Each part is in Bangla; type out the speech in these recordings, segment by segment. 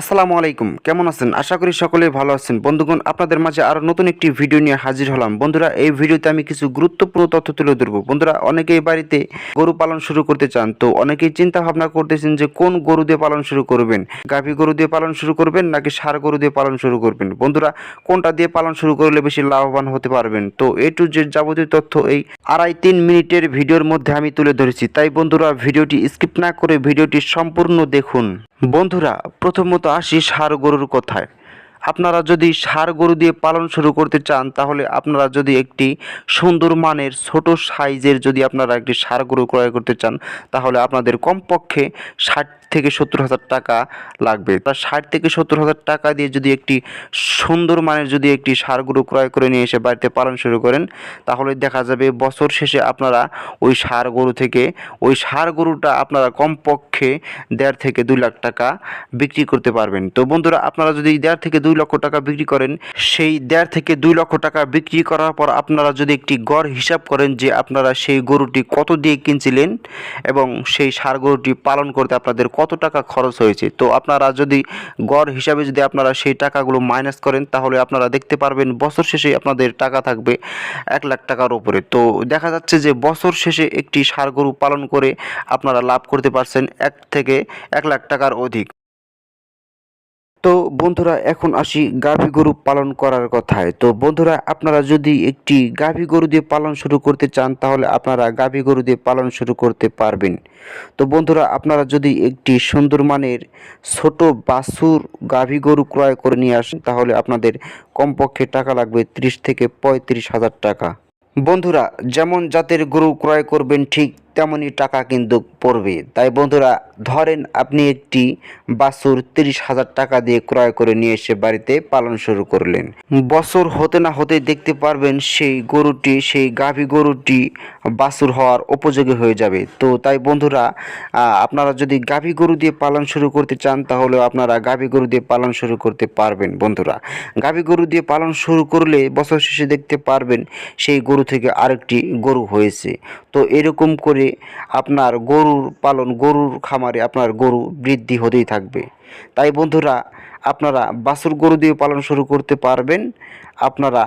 আসসালামু আলাইকুম। কেমন আছেন? আশা করি সকলেই ভালো আছেন। বন্ধুগণ, আপনাদের মাঝে আরও নতুন একটি ভিডিও নিয়ে হাজির হলাম। বন্ধুরা, এই ভিডিওতে আমি কিছু গুরুত্বপূর্ণ তথ্য তুলে ধরবো। বন্ধুরা, অনেকেই বাড়িতে গরু পালন শুরু করতে চান। তো অনেকেই চিন্তা ভাবনা করতেছেন যে, কোন গরু দিয়ে পালন শুরু করবেন? গাভী গরু দিয়ে পালন শুরু করবেন নাকি ষাঁড় গরু দিয়ে পালন শুরু করবেন? বন্ধুরা, কোনটা দিয়ে পালন শুরু করলে বেশি লাভবান হতে পারবেন? তো এ টু জেড যাবতীয় তথ্য এই আড়াই তিন মিনিটের ভিডিওর মধ্যে আমি তুলে ধরেছি। তাই বন্ধুরা, ভিডিওটি স্কিপ না করে ভিডিওটি সম্পূর্ণ দেখুন। বন্ধুরা, প্রথমত আসি ষাড় গরুর কথায়। আপনারা যদি সার গরু দিয়ে পালন শুরু করতে চান, তাহলে আপনারা যদি একটি সুন্দর মানের ছোট সাইজের যদি আপনারা একটি সার গরু ক্রয় করতে চান, তাহলে আপনাদের কমপক্ষে ষাট থেকে সত্তর হাজার টাকা লাগবে। তা ষাট থেকে সত্তর হাজার টাকা দিয়ে যদি একটি সুন্দর মানের যদি একটি ষাঁড় গরু ক্রয় করে নিয়ে এসে বাড়িতে পালন শুরু করেন, তাহলে দেখা যাবে বছর শেষে আপনারা ওই ষাঁড় গরু থেকে, ওই ষাঁড় গরুটা আপনারা কমপক্ষে দেড় থেকে দুই লাখ টাকা বিক্রি করতে পারবেন। তো বন্ধুরা, আপনারা যদি দেড় থেকে দুই লক্ষ টাকা বিক্রি করেন, সেই দেড় থেকে দুই লক্ষ টাকা বিক্রি করার পর আপনারা যদি একটি গড় হিসাব করেন যে আপনারা সেই গরুটি কত দিয়ে কিনছিলেন এবং সেই সার গরুটি পালন করতে আপনাদের কত টাকা খরচ হয়েছে? তো আপনারা যদি গড় হিসাবে যদি আপনারা সেই টাকাগুলো মাইনাস করেন, তাহলে আপনারা দেখতে পারবেন বছর শেষে আপনাদের টাকা থাকবে এক লাখ টাকার উপরে। তো দেখা যাচ্ছে যে বছর শেষে একটি ষাঁড় গরু পালন করে আপনারা লাভ করতে পারছেন এক থেকে এক লাখ টাকার অধিক। তো বন্ধুরা, এখন আসি গাভী গরু পালন করার কথায়। তো বন্ধুরা, আপনারা যদি একটি গাভী গরু দিয়ে পালন শুরু করতে চান, তাহলে আপনারা গাভী গরু দিয়ে পালন শুরু করতে পারবেন। তো বন্ধুরা, আপনারা যদি একটি সুন্দর মানের ছোট বাছুর গাভী গরু ক্রয় করে নিয়ে আসেন, তাহলে আপনাদের কমপক্ষে টাকা লাগবে ত্রিশ থেকে পঁয়ত্রিশ হাজার টাকা। বন্ধুরা, যেমন জাতের গরু ক্রয় করবেন, ঠিক তেমনই টাকা কিন্তু পড়বে। তাই বন্ধুরা, ধরেন আপনি একটি বাছুর তিরিশ হাজার টাকা দিয়ে ক্রয় করে নিয়ে এসে বাড়িতে পালন শুরু করলেন। বছর হতে না হতে দেখতে পারবেন সেই গরুটি, সেই গাভী গরুটি বাছুর হওয়ার উপযোগী হয়ে যাবে। তো তাই বন্ধুরা আপনারা যদি গাভী গরু দিয়ে পালন শুরু করতে চান তাহলে আপনারা গাভী গরু দিয়ে পালন শুরু করতে পারবেন বন্ধুরা। গাভী গরু দিয়ে পালন শুরু করলে বছর শেষে দেখতে পারবেন সেই গরু থেকে আরেকটি গরু হয়েছে। তো এরকম করে আপনার গরুর পালন, গরুর খামারে আপনার গরু বৃদ্ধি হতেই থাকবে। তাই বন্ধুরা, আপনারা বাছুর গরু দিয়ে পালন শুরু করতে পারবেন, আপনারা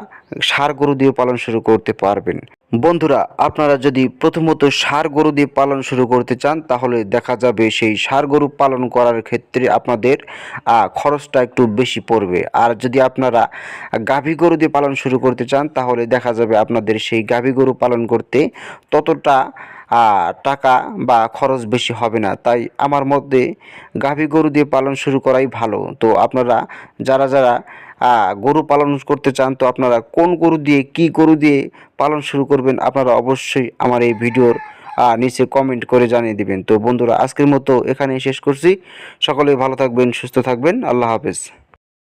ষাঁড় গরু দিয়ে পালন শুরু করতে পারবেন। বন্ধুরা, আপনারা যদি প্রথমত ষাঁড় গরু দিয়ে পালন শুরু করতে চান, তাহলে দেখা যাবে সেই ষাঁড় গরু পালন করার ক্ষেত্রে আপনাদের খরচটা একটু বেশি পড়বে। আর যদি আপনারা গাভী গরু দিয়ে পালন শুরু করতে চান, তাহলে দেখা যাবে আপনাদের সেই গাভী গরু পালন করতে ততটা টাকা বা খরচ বেশি হবে না। তাই আমার মধ্যে গাভী গরু দিয়ে পালন শুরু করাই ভালো। তো আপনারা যারা যারা গরু পালন করতে চান, তো আপনারা কোন গরু দিয়ে, কি গরু দিয়ে পালন শুরু করবেন, আপনারা অবশ্যই আমার এই ভিডিওর নিচে কমেন্ট করে জানিয়ে দিবেন। তো বন্ধুরা, আজকের মতো এখানেই শেষ করছি। সকলেই ভালো থাকবেন, সুস্থ থাকবেন। আল্লাহ হাফেজ।